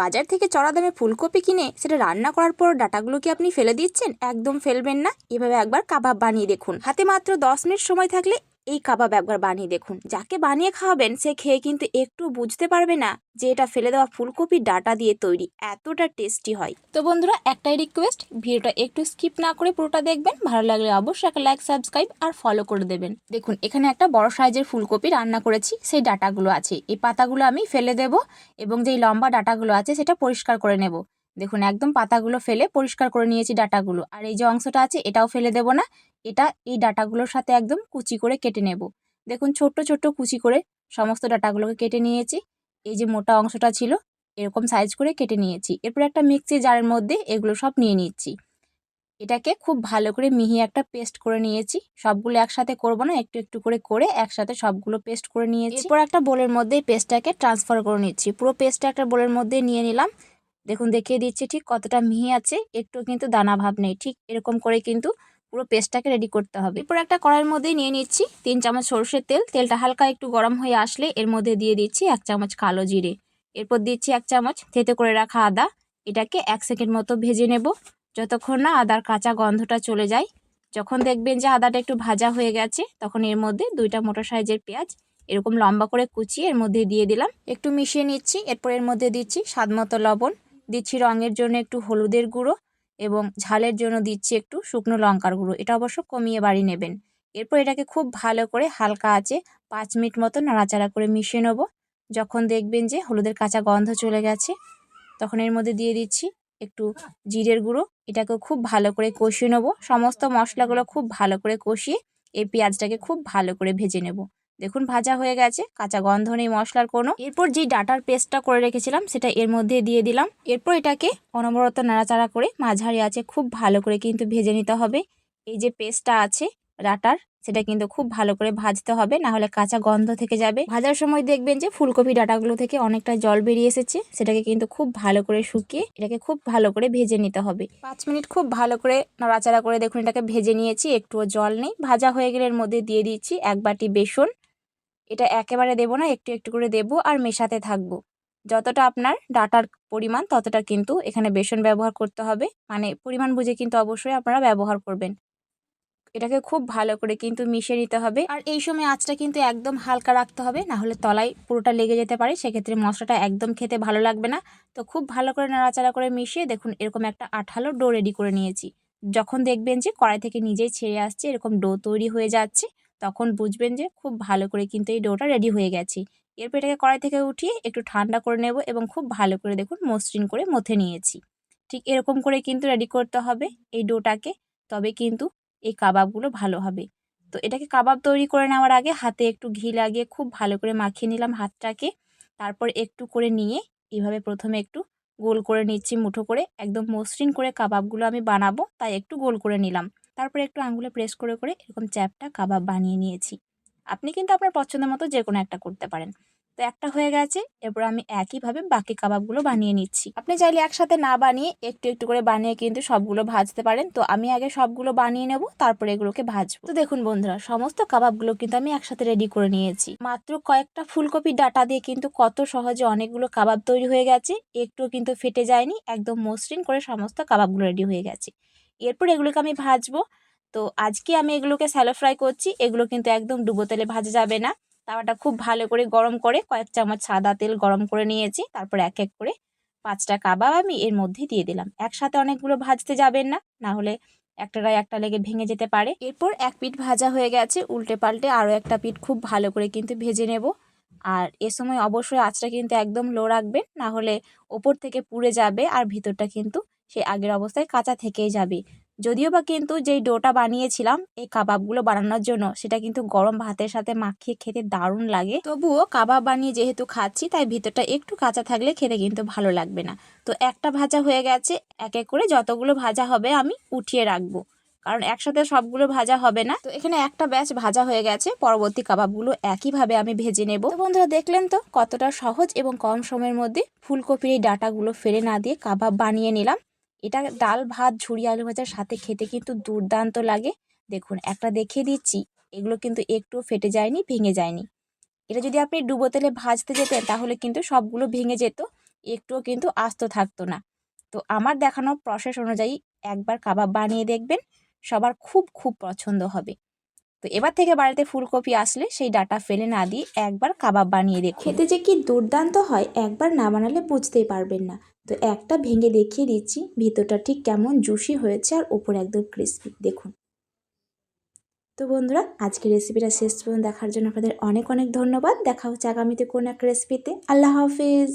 বাজার থেকে চড়া দামে ফুলকপি কিনে সেটা রান্না করার পর ডাটাগুলো কি আপনি ফেলে দিচ্ছেন? একদম ফেলবেন না। এভাবে একবার কাবাব বানিয়ে দেখুন। হাতে মাত্র দশ মিনিট সময় থাকলে এই কাবাব একবার বানিয়ে দেখুন। যাকে বানিয়ে খাওয়াবেন, সে খেয়ে কিন্তু একটু বুঝতে পারবে না যে এটা ফেলে দেওয়া ফুলকপির ডাটা দিয়ে তৈরি। এতটা টেস্টি হয়। তো বন্ধুরা, একটাই রিকোয়েস্ট ভিডিওটা একটু স্কিপ না করে পুরোটা দেখবেন। ভালো লাগলে অবশ্যই একটা লাইক সাবস্ক্রাইব আর ফলো করে দেবেন। দেখুন, এখানে একটা বড় সাইজের ফুলকপি রান্না করেছি, সেই ডাটাগুলো আছে। এই পাতাগুলো আমি ফেলে দেব এবং যেই লম্বা ডাটাগুলো আছে, সেটা পরিষ্কার করে নেব। দেখুন, একদম পাতাগুলো ফেলে পরিষ্কার করে নিয়েছি ডাটাগুলো। আর এই যে অংশটা আছে, এটাও ফেলে দেব না। এটা এই ডাটাগুলোর সাথে একদম কুচি করে কেটে নেব। দেখুন ছোট্ট ছোট্ট কুচি করে সমস্ত ডাটাগুলোকে কেটে নিয়েছি। এই যে মোটা অংশটা ছিল, এরকম সাইজ করে কেটে নিয়েছি। এরপর একটা মিক্সি জারের মধ্যে এগুলো সব নিয়ে নিচ্ছি। এটাকে খুব ভালো করে মিহি একটা পেস্ট করে নিয়েছি। সবগুলো একসাথে করব না, একটু একটু করে করে একসাথে সবগুলো পেস্ট করে নিয়েছি। এরপর একটা বোলের মধ্যে পেস্টটাকে ট্রান্সফার করে নিচ্ছি। পুরো পেস্টটা একটা বোলের মধ্যে নিয়ে নিলাম। দেখুন দেখিয়ে দিচ্ছি ঠিক কতটা মিহি আছে, একটু কিন্তু দানা ভাব নেই। ঠিক এরকম করে কিন্তু পুরো পেস্টটাকে রেডি করতে হবে। এরপর একটা কড়াইয়ের মধ্যে নিয়ে নিচ্ছি তিন চামচ সর্ষের তেল। তেলটা হালকা একটু গরম হয়ে আসলে এর মধ্যে দিয়ে দিচ্ছি এক চামচ কালো জিরে। এরপর দিচ্ছি এক চামচ থেতে করে রাখা আদা। এটাকে এক সেকেন্ড মতো ভেজে নেব। যতক্ষণ না আদার কাঁচা গন্ধটা চলে যায়, যখন দেখবেন যে আদাটা একটু ভাজা হয়ে গেছে, তখন এর মধ্যে দুইটা মোটা সাইজের পেঁয়াজ, এরকম লম্বা করে কুচিয়ে এর মধ্যে দিয়ে দিলাম। একটু মিশিয়ে নিচ্ছি, এরপর এর মধ্যে দিচ্ছি স্বাদ মতো লবণ। দিচ্ছি রঙের জন্য একটু হলুদের গুঁড়ো। এবং ঝালের জন্য দিচ্ছি একটু শুকনো লঙ্কার গুঁড়ো। এটা অবশ্য কমিয়ে বাড়ি নেবেন। এরপর এটাকে খুব ভালো করে হালকা আছে পাঁচ মিনিট মতো নাড়াচাড়া করে মিশিয়ে নেব। যখন দেখবেন যে হলুদের কাঁচা গন্ধ চলে গেছে, তখন এর মধ্যে দিয়ে দিচ্ছি একটু জিরের গুঁড়ো। এটাকে খুব ভালো করে কষিয়ে নেব। সমস্ত মশলাগুলো খুব ভালো করে কষিয়ে এই পেঁয়াজটাকে খুব ভালো করে ভেজে নেব। দেখুন ভাজা হয়ে গেছে, কাঁচা গন্ধ নেই মশলার কোনো। এরপর যেই ডাটার পেস্টটা করে রেখেছিলাম, সেটা এর মধ্যে দিয়ে দিলাম। এরপর এটাকে অনবরত নাড়াচাড়া করে মাঝারি আছে খুব ভালো করে কিন্তু ভেজে নিতে হবে। এই যে পেস্টটা আছে, ডাটার, সেটা কিন্তু খুব ভালো করে ভাজতে হবে না হলে কাঁচা গন্ধ থেকে যাবে। ভাজার সময় দেখবেন যে ফুলকপি ডাটাগুলো থেকে অনেকটা জল বেরিয়ে এসেছে, সেটাকে কিন্তু খুব ভালো করে শুকিয়ে এটাকে খুব ভালো করে ভেজে নিতে হবে। পাঁচ মিনিট খুব ভালো করে নাড়াচাড়া করে দেখুন এটাকে ভেজে নিয়েছি, একটুও জল নেই। ভাজা হয়ে গেলে এর মধ্যে দিয়ে দিচ্ছি এক বাটি বেসন এটা একেবারে দেবো না, একটু একটু করে দেবো আর মেশাতে থাকব। যতটা আপনার ডাটার পরিমাণ, ততটা কিন্তু এখানে বেসন ব্যবহার করতে হবে। মানে পরিমাণ বুঝে কিন্তু অবশ্যই আপনারা ব্যবহার করবেন। এটাকে খুব ভালো করে কিন্তু মিশিয়ে নিতে হবে। আর এই সময় আঁচটা কিন্তু একদম হালকা রাখতে হবে, না হলে তলায় পুরোটা লেগে যেতে পারে। সেক্ষেত্রে মশলাটা একদম খেতে ভালো লাগবে না। তো খুব ভালো করে নাড়াচাড়া করে মিশিয়ে দেখুন এরকম একটা আঠালো ডো রেডি করে নিয়েছি। যখন দেখবেন যে কড়াই থেকে নিজেই ছেড়ে আসছে, এরকম ডো তৈরি হয়ে যাচ্ছে। তখন বুঝবেন যে খুব ভালো করে কিন্তু এই ডোটা রেডি হয়ে গেছে। এরপর এটাকে কড়াই থেকে উঠিয়ে একটু ঠান্ডা করে নেব এবং খুব ভালো করে দেখুন মসৃণ করে মথে নিয়েছি। ঠিক এরকম করে কিন্তু রেডি করতে হবে এই ডোটাকে, তবে কিন্তু এই কাবাবগুলো ভালো হবে। তো এটাকে কাবাব তৈরি করে নেওয়ার আগে হাতে একটু ঘি লাগিয়ে খুব ভালো করে মাখিয়ে নিলাম হাতটাকে। তারপর একটু করে নিয়ে এইভাবে প্রথমে একটু গোল করে নিচ্ছি মুঠো করে। একদম মসৃণ করে কাবাবগুলো আমি বানাবো, তাই একটু গোল করে নিলাম। তারপরে একটু আঙুলে প্রেস করে করে এরকম চ্যাপটা কাবাব বানিয়ে নিয়েছি। আপনি কিন্তু আপনার পছন্দ মতো যে কোনো একটা করতে পারেন। তো একটা হয়ে গেছে, এরপর আমি একইভাবে বাকি কাবাবগুলো বানিয়ে নিচ্ছি। আপনি চাইলে একসাথে না বানিয়ে একটু একটু করে বানিয়ে কিন্তু সবগুলো ভাজতে পারেন। তো আমি আগে সবগুলো বানিয়ে নেব, তারপরে এগুলোকে ভাজবো। তো দেখুন বন্ধুরা, সমস্ত কাবাবগুলো কিন্তু আমি একসাথে রেডি করে নিয়েছি। মাত্র কয়েকটা ফুলকপি ডাটা দিয়ে কিন্তু কত সহজে অনেকগুলো কাবাব তৈরি হয়ে গেছে। একটু কিন্তু ফেটে যায়নি, একদম মসৃণ করে সমস্ত কাবাবগুলো রেডি হয়ে গেছে। এরপর এগুলোকে আমি ভাজবো। তো আজকে আমি এগুলোকে স্যালো ফ্রাই করছি। এগুলো কিন্তু একদম ডুবো তেলে ভাজা যাবে না। তাওয়াটা খুব ভালো করে গরম করে কয়েক চামচ সাদা তেল গরম করে নিয়েছি। তারপর এক এক করে পাঁচটা কাবাব আমি এর মধ্যে দিয়ে দিলাম। একসাথে অনেকগুলো ভাজতে যাবেন না না হলে একটা গায়ে একটা লেগে ভেঙে যেতে পারে। এরপর এক পিঠ ভাজা হয়ে গেছে। উল্টে পাল্টে আরও একটা পিঠ খুব ভালো করে কিন্তু ভেজে নেব। আর এ সময় অবশ্যই আঁচটা কিন্তু একদম লো রাখবেন, না হলে ওপর থেকে পুড়ে যাবে আর ভিতরটা কিন্তু সে আগের অবস্থায় কাঁচা থেকেই যাবে। যদিও বা কিন্তু যেই ডোটা বানিয়েছিলাম, এই কাবাবগুলো বানানোর জন্য সেটা কিন্তু গরম ভাতের সাথে মাখিয়ে খেতে দারুণ লাগে। তবুও কাবাব বানিয়ে যেহেতু খাচ্ছি, তাই ভিতরটা একটু কাঁচা থাকলে খেতে কিন্তু ভালো লাগবে না। তো একটা ভাজা হয়ে গেছে, এক এক করে যতগুলো ভাজা হবে আমি উঠিয়ে রাখব। কারণ একসাথে সবগুলো ভাজা হবে না। তো এখানে একটা ব্যাচ ভাজা হয়ে গেছে, পরবর্তী কাবাবগুলো একইভাবে আমি ভেজে নেব। বন্ধুরা দেখলেন তো, কতটা সহজ এবং কম সময়ের মধ্যে ফুলকপির এই ডাটাগুলো ফেলে না দিয়ে কাবাব বানিয়ে নিলাম। এটা ডাল, ভাত, ঝুড়ি, আলু ভাজার সাথে খেতে কিন্তু দুর্দান্ত লাগে। দেখুন, একটা দেখিয়ে দিচ্ছি, এগুলো কিন্তু একটু ফেটে যায়নি, ভেঙে যায়নি। এটা যদি আপনি ডুবো তেলে ভাজতে যেতেন, তাহলে কিন্তু সবগুলো ভেঙে যেত, একটুও কিন্তু আস্ত থাকতো না। তো আমার দেখানো প্রসেস অনুযায়ী একবার কাবাব বানিয়ে দেখবেন, সবার খুব খুব পছন্দ হবে। তো এবার থেকে বাড়িতে ফুলকপি আসলে সেই ডাটা ফেলে না দিয়ে একবার কাবাব বানিয়ে দেখুন। খেতে যে কি দুর্দান্ত হয় একবার না বানালে বুঝতেই পারবেন না। তো একটা ভেঙে দেখিয়ে দিচ্ছি, ভিতরটা ঠিক কেমন জুসি হয়েছে আর ওপরে একদম ক্রিস্পি, দেখুন। তো বন্ধুরা, আজকের রেসিপিটা শেষ পর্যন্ত দেখার জন্য আপনাদের অনেক অনেক ধন্যবাদ। দেখা হচ্ছে আগামীতে কোন এক রেসিপিতে। আল্লাহ হাফিজ।